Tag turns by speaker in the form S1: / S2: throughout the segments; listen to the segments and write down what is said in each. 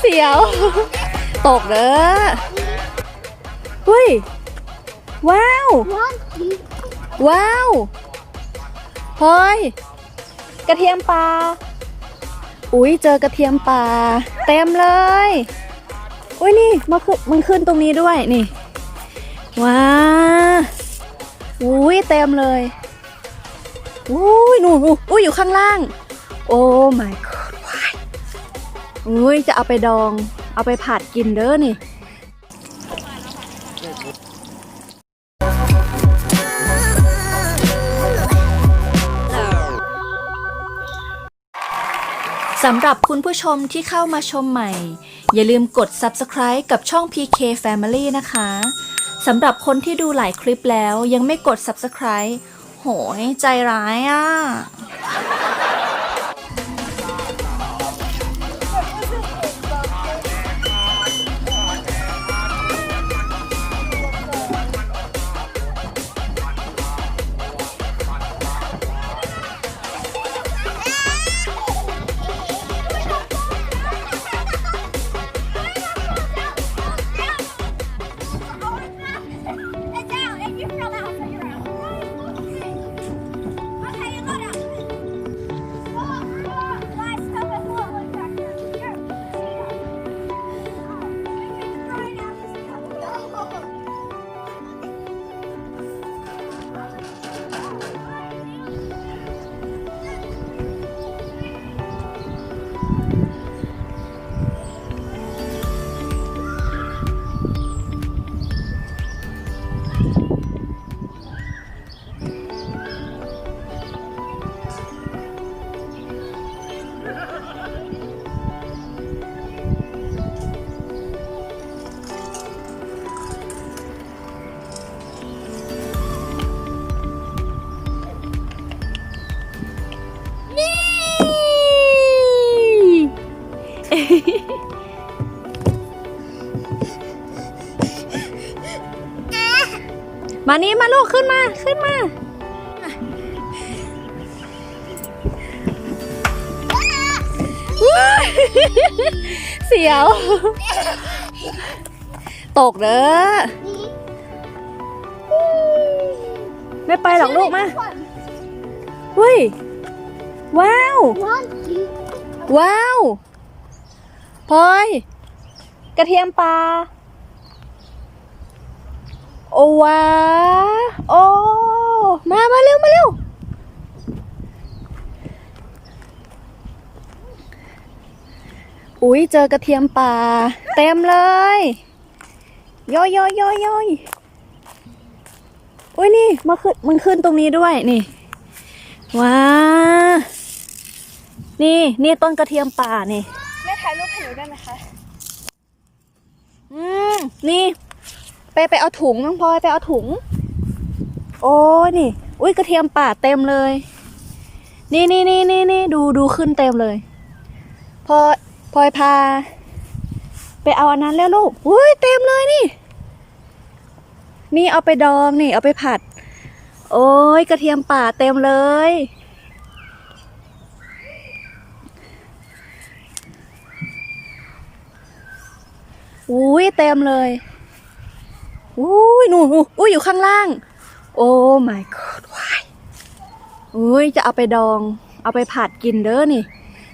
S1: เสียว ตกเด้อเฮ้ย ว้าว ว้าว เฮ้ย กระเทียมปลา อุ้ยเจอกระเทียมป่าเต็มเลย อุ้ยนี่มันมันขึ้นตรงนี้ด้วยนี่ ว้าอุ้ยเต็มเลยอุ้ยหนูอุ้ยอยู่ข้างล่าง โอ้ my god อุ้ยจะเอาไปดอง เอาไปผัดกินเด้อนี่สำหรับคุณผู้ชมที่เข้ามาชมใหม่ อย่าลืมกด subscribe กับช่อง PK Family นะคะสำหรับคนที่ดูหลายคลิปแล้วยังไม่กด subscribe โหยใจร้ายอะ มานี่มาลูกขึ้นมาขึ้นมาว้ายเสียว ตกเด้อไม่ไปหรอกลูกมาเฮ้ย ว้าว
S2: One, two,
S1: ว้าวพลอยกระเทียมปลา โอ้ว้าโอ้มามาเร็ว มาเร็ว อุ้ยเจอกระเทียมป่า เต็มเลยย่อยย่อยย่อยย่อยอุ้ยนี่มาขึ้นมันขึ้นตรงนี้ด้วยนี่ว้านี่ นี่ต้นกระเทียมป่านี่
S2: แม่ถ่ายรูปให้หนูได้ไหมคะ
S1: อืม นี่ ไปไปเอาถุงน้องพลอยไปเอาถุง โอ้นี่ อุ้ยกระเทียมป่าเต็มเลย นี่นี่นี่นี่นี่ดูดูขึ้นเต็มเลยพอพลอยพา ไปเอาอันนั้นแล้วลูกอุ้ยเต็มเลยนี่ นี่เอาไปดองนี่ เอาไปผัด โอ้ยกระเทียมป่าเต็มเลยอุ้ยเต็มเลย อุ้ยหนูหนูอุ้ยอยู่ข้างล่าง โอ้ my god วายอุ้ยจะเอาไปดอง เอาไปผัดกินเด้อนี่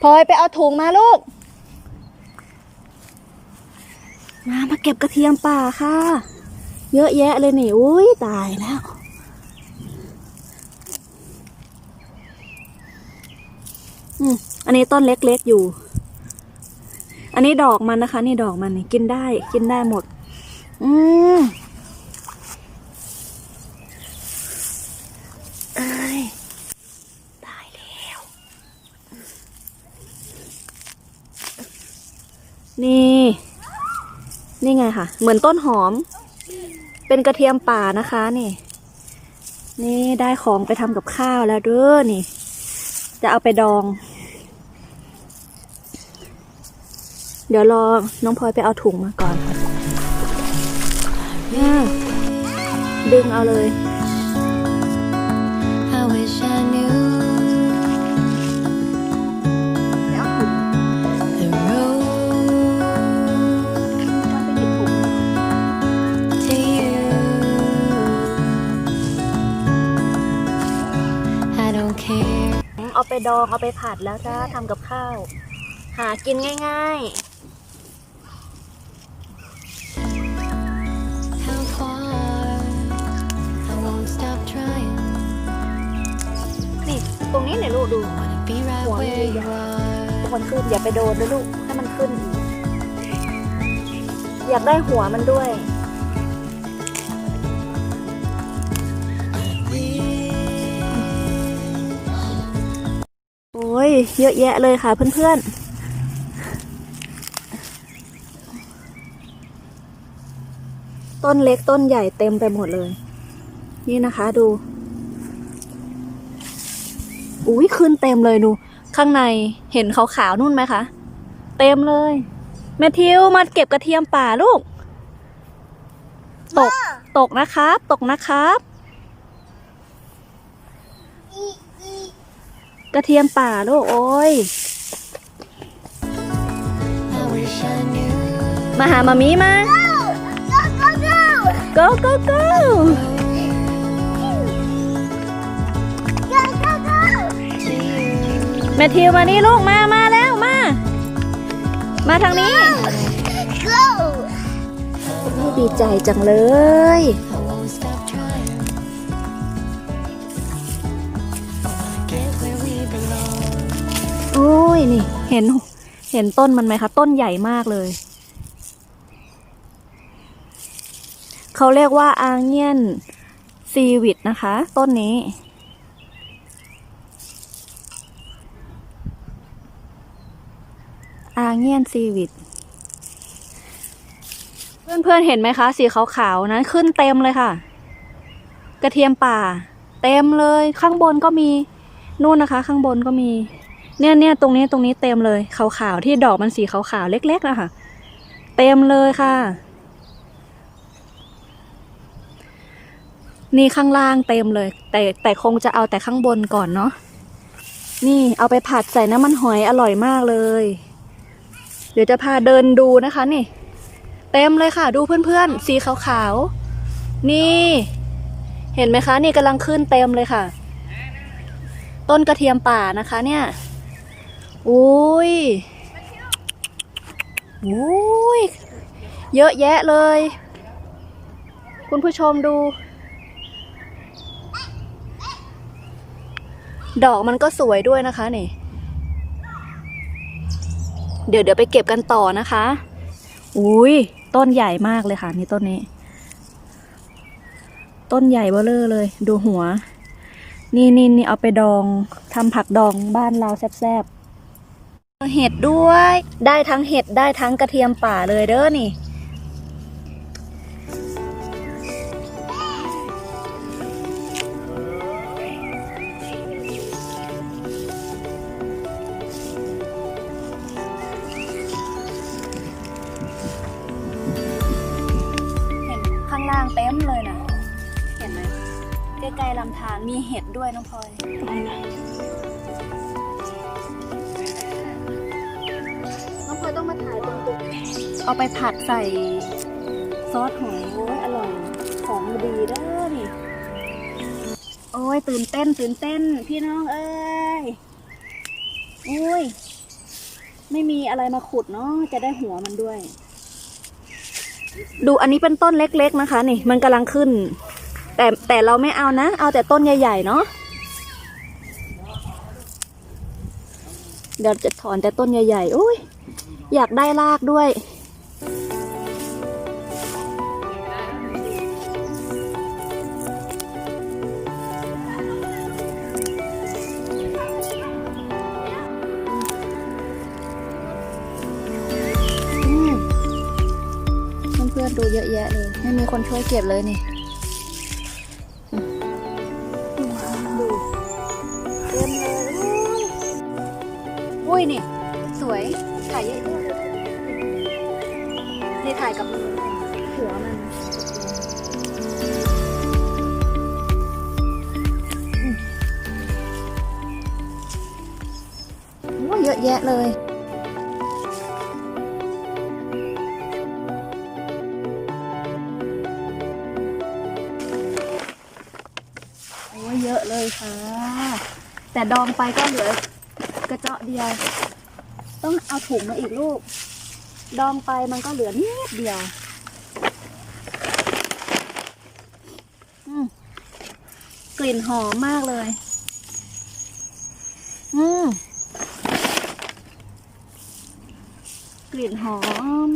S1: พลอยไปเอาถุงมาลูก มามาเก็บกระเทียมป่าค่ะ เยอะแยะเลยนี่ อุ้ยตายแล้ว อืมอันนี้ต้นเล็กๆอยู่ อันนี้ดอกมันนะคะ นี่ดอกมันนี่กินได้ กินได้หมด อืมเอ้ยตายแล้ว นี่ นี่ไงค่ะ เหมือนต้นหอม เป็นกระเทียมป่านะคะนี่ นี่ได้ของไปทำกับข้าวแล้วเด้อนี่ จะเอาไปดอง เดี๋ยวรอน้องพลอยไปเอาถุงมาก่อนอืมดึงเอาเลย ดองเอาไปผัดแล้วจ้าทำกับข้าว หากินง่าย
S3: How far? I won't stop trying.
S1: ๆนี่ ตรงนี้เนี่ยลูกดู
S3: Wanna be right
S1: Wanna
S3: where
S1: be
S3: you are.
S1: มันขึ้นอย่าไปโดนด้วยลูก ให้มันขึ้นอีกอยากได้หัวมันด้วย ยเยอะแยะเลยค่ะเพื่อนๆต้นเล็กต้นใหญ่เต็มไปหมดเลย นี่นะคะดู อุ้ยขึ้นเต็มเลยดู ข้างในเห็นขาวๆนู่นไหมคะ เต็มเลย แมทิวมาเก็บกระเทียมป่าลูก ตกตกนะครับ ตกนะครับ กระเทียมป่าลูกโอ้ย
S3: I wish I knew.
S1: มาหามามีมา
S2: Go, go, go!
S1: go go go
S2: Go, go, go!
S3: To you.
S1: แมทธิวมานี่ลูกมามาแล้วมา มาทางนี้
S2: Go!
S1: ดีใจจังเลย ยนี่ เห็น เห็นต้นมันไหมคะ ต้นใหญ่มากเลย เขาเรียกว่าอางเงียนซีวิตนะคะ ต้นนี้ อาเงียนซีวิต เพื่อนๆเห็นไหมคะ สีขาวๆนั้นขึ้นเต็มเลยค่ะ กระเทียมป่า เต็มเลยข้างบนก็มีนู่นนะคะ ข้างบนก็มี เนี่ยเนี่ยตรงนี้ตรงนี้เต็มเลยขาวๆที่ดอกมันสีขาวๆเล็กๆนะคะเต็มเลยค่ะ นี่ข้างล่างเต็มเลย แต่แต่คงจะเอาแต่ข้างบนก่อนเนาะนี่เอาไปผัดใส่น้ำมันหอยอร่อยมากเลย เดี๋ยวจะพาเดินดูนะคะนี่ เต็มเลยค่ะ ดูเพื่อนๆ สีขาวๆ นี่ เห็นไหมคะ นี่กำลังขึ้นเต็มเลยค่ะ ต้นกระเทียมป่านะคะเนี่ย อุ้ยอุ้ย เยอะแยะเลย คุณผู้ชมดู ดอกมันก็สวยด้วยนะคะนี่ เดี๋ยวเดี๋ยวไปเก็บกันต่อนะคะ อุ้ยต้นใหญ่มากเลยค่ะนี่ต้นนี้ ต้นใหญ่เบ้อเลอเลย ดูหัว นี่นี่นี่เอาไปดองทำผักดองบ้านเราแซ่บๆ เห็ดด้วย ได้ทั้งเห็ดได้ทั้งกระเทียมป่าเลยเด้อนี่ เห็นข้างล่างเต็มเลยนะ เห็นไหมใกล้ๆลำธารมีเห็ดด้วยน้องพลอย เอาไปผัดใส่ซอสหอยโอ้ยอร่อยของดีเด้อนี่โอ้ยตื่นเต้นตื่นเต้น พี่น้องเอ้ยโอ้ย ไม่มีอะไรมาขุดเนาะจะได้หัวมันด้วย ดูอันนี้เป็นต้นเล็ก ๆนะคะ นี่ มันกำลังขึ้น แต่แต่เราไม่เอานะ เอาแต่ต้นใหญ่ๆเนาะเดี๋ยวจะถอนแต่ต้นใหญ่ๆอุ้ย อยากได้รากด้วย เพื่อนๆดูเยอะแยะเลย ไม่มีคนช่วยเก็บเลยนี่ดูเต็มเลยอุ้ยนี่ สวย ถ่ายเยอะๆเลยนี่ถ่ายกับมือหัวมันโอ้ยเยอะแยะเลยโอ้ยเยอะเลยค่ะ แต่ดองไปก็เหลือกระเจาะเดียว ต้องเอาถุงมาอีกลูก ดองไปมันก็เหลือนิดเดียวกลิ่นหอมมากเลย อืมกลิ่นหอม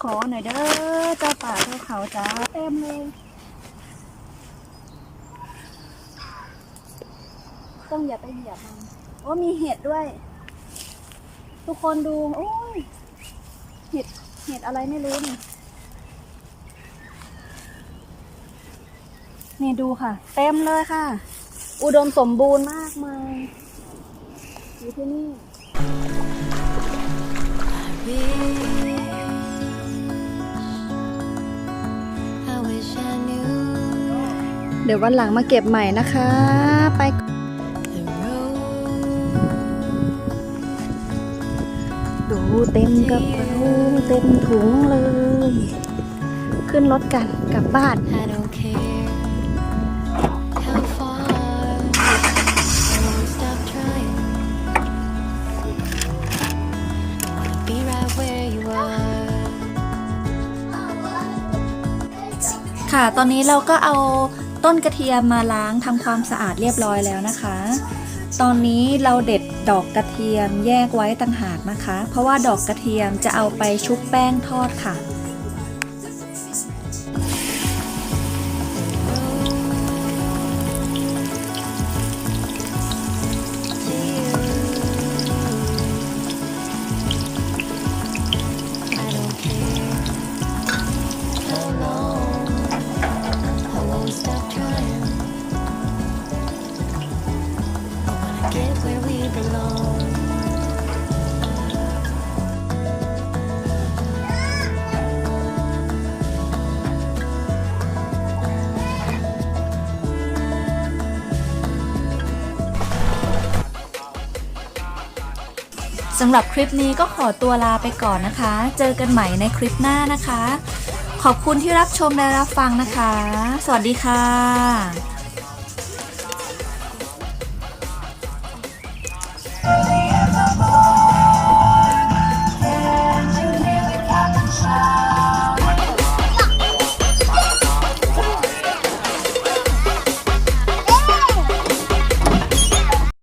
S1: ขอหน่อยเด้อเจ้าป่าเจ้าเขาจ้าเต็มเลย ต้องอย่าไปเหยียบมัน โอ้มีเห็ดด้วย ทุกคนดู โอ้ย เห็ด เห็ดอะไรไม่รู้นี่ นี่ดูค่ะ เต็มเลยค่ะ อุดมสมบูรณ์มากมายอยู่ที่นี่
S3: I wish I knew
S1: เดี๋ยววันหลังมาเก็บใหม่นะคะ ไป เต็มกระเป๋าเต็มถุงเลย ขึ้นรถกันกลับบ้าน
S3: I don't care how far. I won't stop trying. I wanna be right where you are.
S1: ค่ะ ตอนนี้เราก็เอาต้นกระเทียมมาล้างทำความสะอาดเรียบร้อยแล้วนะคะ ตอนนี้เราเด็ด ดอกกระเทียมแยกไว้ต่างหากนะคะ เพราะว่าดอกกระเทียมจะเอาไปชุบแป้งทอดค่ะ สำหรับคลิปนี้ก็ขอตัวลาไปก่อนนะคะ เจอกันใหม่ในคลิปหน้านะคะ ขอบคุณที่รับชมและรับฟังนะคะ สวัสดีค่ะ